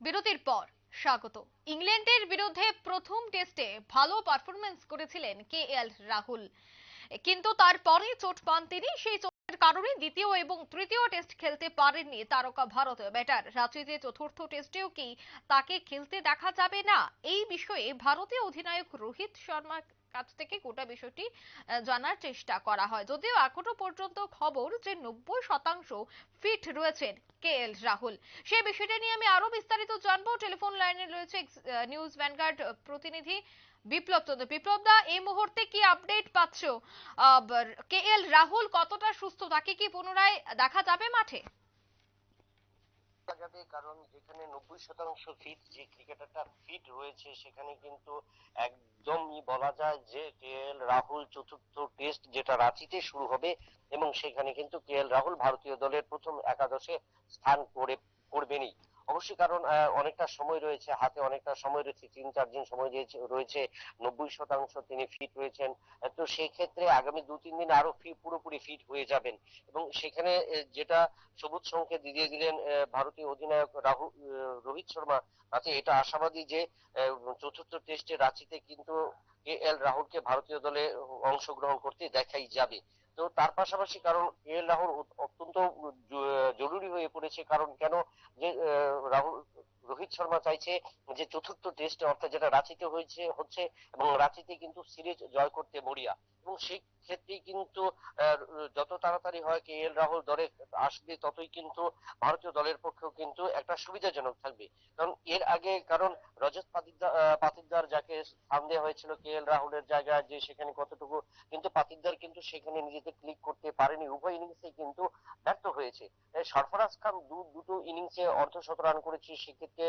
বিরতির পর স্বাগত। ইংল্যান্ডের বিরুদ্ধে প্রথম টেস্টে ভালো পারফরমেন্স করেছিলেন কে এল রাহুল। কিন্তু তারপরে চোট পান তিনি, সেই চোটের কারণে দ্বিতীয় এবং তৃতীয় টেস্ট খেলতে পারেননি তারকা ভারত ব্যাটার। রাঁচিতে চতুর্থ টেস্টেও কি তাকে খেলতে দেখা যাবে না? এই বিষয়ে ভারতীয় অধিনায়ক রোহিত শর্মার কাছ থেকে গোটা বিষয়টি জানার চেষ্টা করা হয়। যদিও এখনও পর্যন্ত খবর যে নব্বই শতাংশ ফিট রয়েছেন কে এল রাহুল। সেই বিষয়টা নিয়ে আমি আরও বিস্তারিত জানব। টেলিফোন লাইনে রয়েছে নিউজ ভ্যানগার্ড প্রতিনিধি বিপ্লব চন্দ্র। বিপ্লব দা, এই মুহূর্তে কি আপডেট পাচ্ছ? কে এল রাহুল কতটা সুস্থ, তাকে কি পুনরায় দেখা যাবে মাঠে? যাবে, কারণ যেখানে নব্বই শতাংশ ফিট যে ক্রিকেটারটা ফিট রয়েছে, সেখানে কিন্তু একদমই বলা যায় যে কে এল রাহুল চতুর্থ টেস্ট যেটা রাঁচিতে শুরু হবে, এবং সেখানে কিন্তু কে এল রাহুল ভারতীয় দলের প্রথম একাদশে স্থান করে, করবেনই। অবশ্যই, কারণ অনেকটা সময় রয়েছে, হাতে অনেকটা সময় রয়েছে, তিন, চার দিন সময় রয়েছে নব্বই শতাংশ তিনি ফিট রয়েছেন তো সেই ক্ষেত্রে আগামী দু, তিন দিন আরও ফি- পুরোপুরি ফিট হয়ে যাবেন। এবং সেখানে যেটা সবুজ সংকেত দিয়ে দিলেন ভারতীয় অধিনায়ক রাহুল রোহিত শর্মা, তাতে এটা আশাবাদী যে চতুর্থ টেস্টে রাঁচিতে কিন্তু কে এল রাহুলকে ভারতীয় দলে অংশগ্রহণ করতে দেখাই যাবে। তো তার পাশাপাশি কারণ এ রাহুল অত্যন্ত জরুরি হয়ে পড়েছে। কারণ কেন? যে রাহুল, রোহিত শর্মা চাইছে যে চতুর্থ টেস্টে অর্থাৎ যেটা রাঁচিতে হয়েছে, হচ্ছে এবং রাঁচিতে কিন্তু সিরিজ জয় করতে মরিয়া এবং সেই ক্ষেত্রেই কিন্তু যত তাড়াতাড়ি হয় কে এল রাহুল দলে আসবে, ততই কিন্তু ভারতীয় দলের পক্ষেও কিন্তু একটা সুবিধাজনক থাকবে। কারণ এর আগে কারণ রজত পাতিদার যাকে স্থান দেওয়া হয়েছিল কে এল রাহুলের জায়গায়, যে সেখানে কতটুকু, কিন্তু পাতিদার কিন্তু সেখানে নিজেকে ক্লিক করতে পারেনি। উভয় ইনিংসে কিন্তু ব্যর্থ হয়েছে। সরফরাজ খান দুটো ইনিংসে অর্ধশত রান করেছে, সেক্ষেত্রে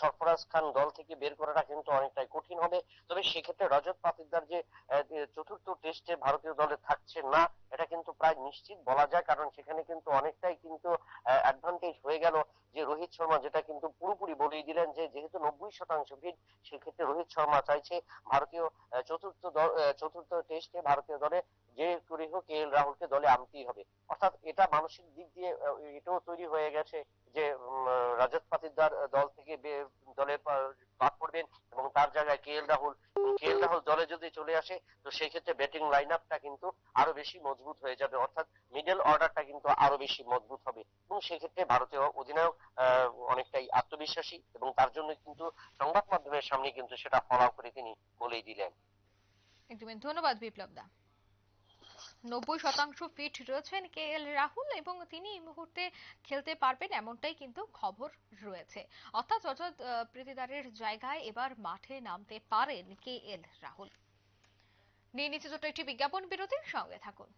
সরফরাজ খান দল থেকে বের করাটা কিন্তু অনেকটাই কঠিন হবে। তবে সেক্ষেত্রে রজত পাতিদার যে চতুর্থ টেস্টে ভারতীয় দলে থাকছে না, এটা কিন্তু প্রায় নিশ্চিত বলা যায়, কারণ সেখানে কিন্তু অনেকটাই কিন্তু অ্যাডভান্টেজ হয়ে গেল যে রোহিত শর্মা যেটা কিন্তু পুরোপুরি বলেই দিলেন যে যেহেতু নব্বই শতাংশ ভিড়, সেক্ষেত্রে রোহিত শর্মা চাইছে ভারতীয় চতুর্থ দল চতুর্থ টেস্টে ভারতীয় দলে যে করে হোক কে এল রাহুলকে দলে আনতেই হবে। অর্থাৎ এটা মানসিক দিক দিয়ে এটাও তৈরি হয়ে গেছে যে রাজত পাতিদার দল থেকে দলে বাদ পড়বেন এবং তার জায়গায় কে এল রাহুল। কে এল রাহুল দলে যদি চলে আসে, তো সেই ক্ষেত্রে ব্যাটিং লাইন আপটা কিন্তু আরও বেশি মজবুত হয়ে যাবে। অর্থাৎ মিডল অর্ডারটা কিন্তু আরও বেশি মজবুত হবে। এবং সেক্ষেত্রে ভারতীয় অধিনায়ক অনেকটাই আত্মবিশ্বাসী এবং তার জন্য কিন্তু সংবাদ মাধ্যমের সামনে কিন্তু সেটা ফলাও করে তিনি বলেই দিলেন। একদমই ধন্যবাদ বিপ্লব দা। নব্বই শতাংশ ফিট রয়েছেন কে এল রাহুল এবং তিনি এই মুহূর্তে খেলতে পারবেন এমনটাই কিন্তু খবর রয়েছে। অর্থাৎ অর্থাৎ প্রীতিদারের জায়গায় এবার মাঠে নামতে পারেন কে এল রাহুল। নিয়ে নিচ্ছে ছোট্ট একটি বিজ্ঞাপন বিরতির সঙ্গে থাকুন।